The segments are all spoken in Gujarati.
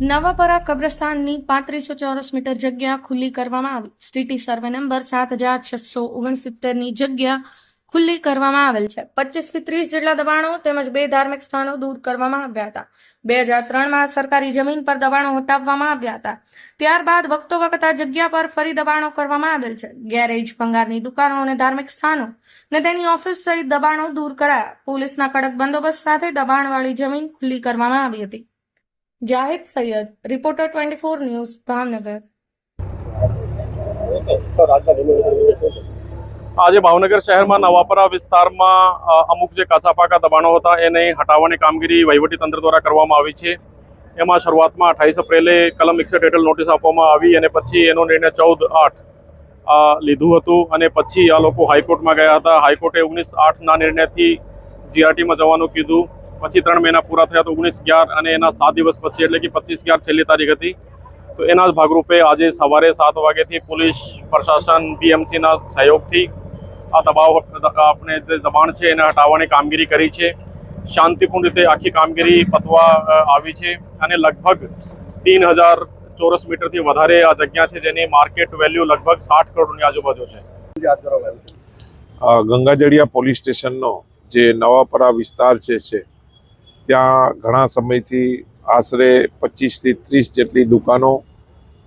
નવાપરા કબ્રસ્તાનની પાંત્રીસો ચોરસ મીટર જગ્યા ખુલ્લી કરવામાં આવી. સિટી સર્વે નંબર સાત હજાર છસો ઓગણસિત્તેરની જગ્યા ખુલ્લી કરવામાં આવેલ છે. પચીસથી ત્રીસ જેટલા દબાણો તેમજ બે ધાર્મિક સ્થાનો દૂર કરવામાં આવ્યા હતા. બે હજાર ત્રણમાં સરકારી જમીન પર દબાણો હટાવવામાં આવ્યા હતા. ત્યારબાદ વખતો વખત આ જગ્યા પર ફરી દબાણો કરવામાં આવેલ છે. ગેરેજ, ભંગારની દુકાનો અને ધાર્મિક સ્થાનો ને તેની ઓફિસ સહિત દબાણો દૂર કરાયા. પોલીસના કડક બંદોબસ્ત સાથે દબાણવાળી જમીન ખુલ્લી કરવામાં આવી હતી. Zahid Saiyed, reporter twenty four news, Bhavnagar. આજે ભાવનગર શહેરમાં નવાપરા વિસ્તારમાં અમુક જે કાચા પાકા દબાણો હતા, એને હટાવવાની કામગીરી વહીવટી તંત્ર દ્વારા કરવામાં આવી છે. એમાં શરૂઆતમાં અઠાવીસ એપ્રિલે કલમ એકસઠ હેઠળ નોટિસ આપવામાં આવી અને પછી એનો નિર્ણય ચૌદ આઠ લીધું હતું અને પછી આ લોકો હાઈકોર્ટમાં ગયા હતા. હાઈકોર્ટે ઓગણીસ આઠના નિર્ણયથી જીઆરટીમાં જવાનું કીધું. પછી ત્રણ મહિના પૂરા થયા તો ઓગણીસ અગિયાર અને એના સાત દિવસ પછી એટલે કે પચીસ અગિયાર છેલ્લી તારીખ હતી. તો એના જ ભાગરૂપે આજે સવારે સાત વાગ્યાથી પોલીસ પ્રશાસન બીએમસીના સહયોગથી આ દબાવ આપણે જે દબાણ છે એને હટાવવાની કામગીરી કરી છે. શાંતિપૂર્ણ રીતે આખી કામગીરી પતવા આવી છે અને લગભગ તીન હજાર ચોરસ મીટરથી વધારે આ જગ્યા છે જેની માર્કેટ વેલ્યુ લગભગ સાઠ કરોડની આજુબાજુ છે. છે ગંગાજળિયા પોલીસ સ્ટેશનનો જે નવાપરા વિસ્તાર જે છે ત્યાં ઘણા સમયથી આશરે પચીસથી ત્રીસ જેટલી દુકાનો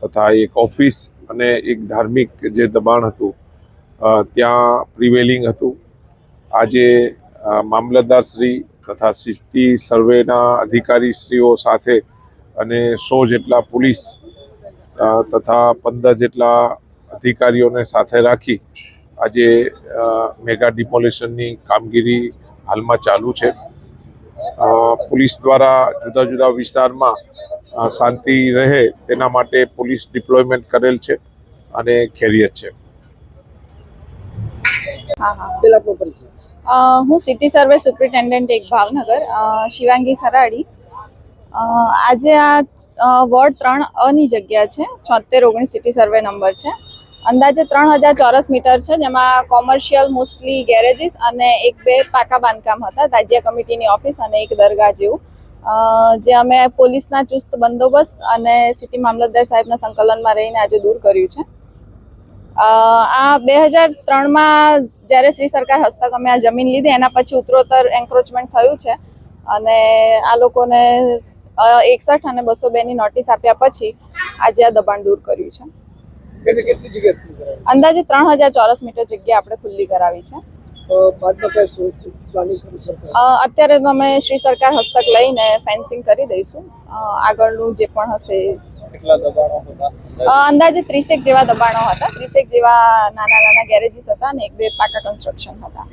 તથા એક ઓફિસ અને એક ધાર્મિક જે દબાણ હતું ત્યાં પ્રિવેલિંગ હતું. આજે મામલતદારશ્રી તથા સિટી સર્વેના અધિકારીશ્રીઓ સાથે અને સો જેટલા પોલીસ તથા પંદર જેટલા અધિકારીઓને સાથે રાખી આજે મેગા ડિમોલેશનની કામગીરી હાલમાં ચાલુ છે. પોલીસ દ્વારા જુદા જુદા વિસ્તારમાં શાંતિ રહે તેના માટે પોલીસ ડિપ્લોયમેન્ટ કરેલ છે અને ખેરિયત છે. હા હા. પેલા આપનો હું સિટી સર્વે સુપ્રિન્ટેન્ડન્ટ એક ભાવનગર અ, શિવાંગી ખરાડી. અ, આજે આ વોર્ડ ત્રણ અની જગ્યા છે છોતેર ઓગણીસ સિટી સર્વે નંબર છે. અંદાજે ત્રણ હજાર ચોરસ મીટર છે, જેમાં કોમર્શિયલ મોસ્ટલી ગેરેજીસ અને એક બે પાકા બાંધકામ હતા તાજિયા કમિટીની ઓફિસ અને એક દરગાહ જેવું. જે અમે પોલીસના ચુસ્ત બંદોબસ્ત અને સિટી મામલતદાર સાહેબના સંકલનમાં રહીને આજે દૂર કર્યું છે. આ બે હજાર ત્રણમાં જ્યારે શ્રી સરકાર હસ્તક અમે આ જમીન લીધી, એના પછી ઉત્તરોત્તર એન્ક્રોચમેન્ટ થયું છે અને આ લોકોને એકસઠ અને બસો બેની નોટિસ આપ્યા પછી આજે આ દબાણ દૂર કર્યું છે. અંદાજે ત્રણ હજાર ચોરસ મીટર જગ્યા આપણે ખુલ્લી કરાવી છે. અત્યારે તો અમે શ્રી સરકાર હસ્તક લઈને ફેન્સિંગ કરી દઈશું. આગળનું જે પણ હશે અંદાજે ત્રીસેક જેવા દબાણો હતા. ત્રીસેક જેવા નાના નાના ગેરેજીસ હતા અને એક બે પાકા કન્સ્ટ્રક્શન હતા.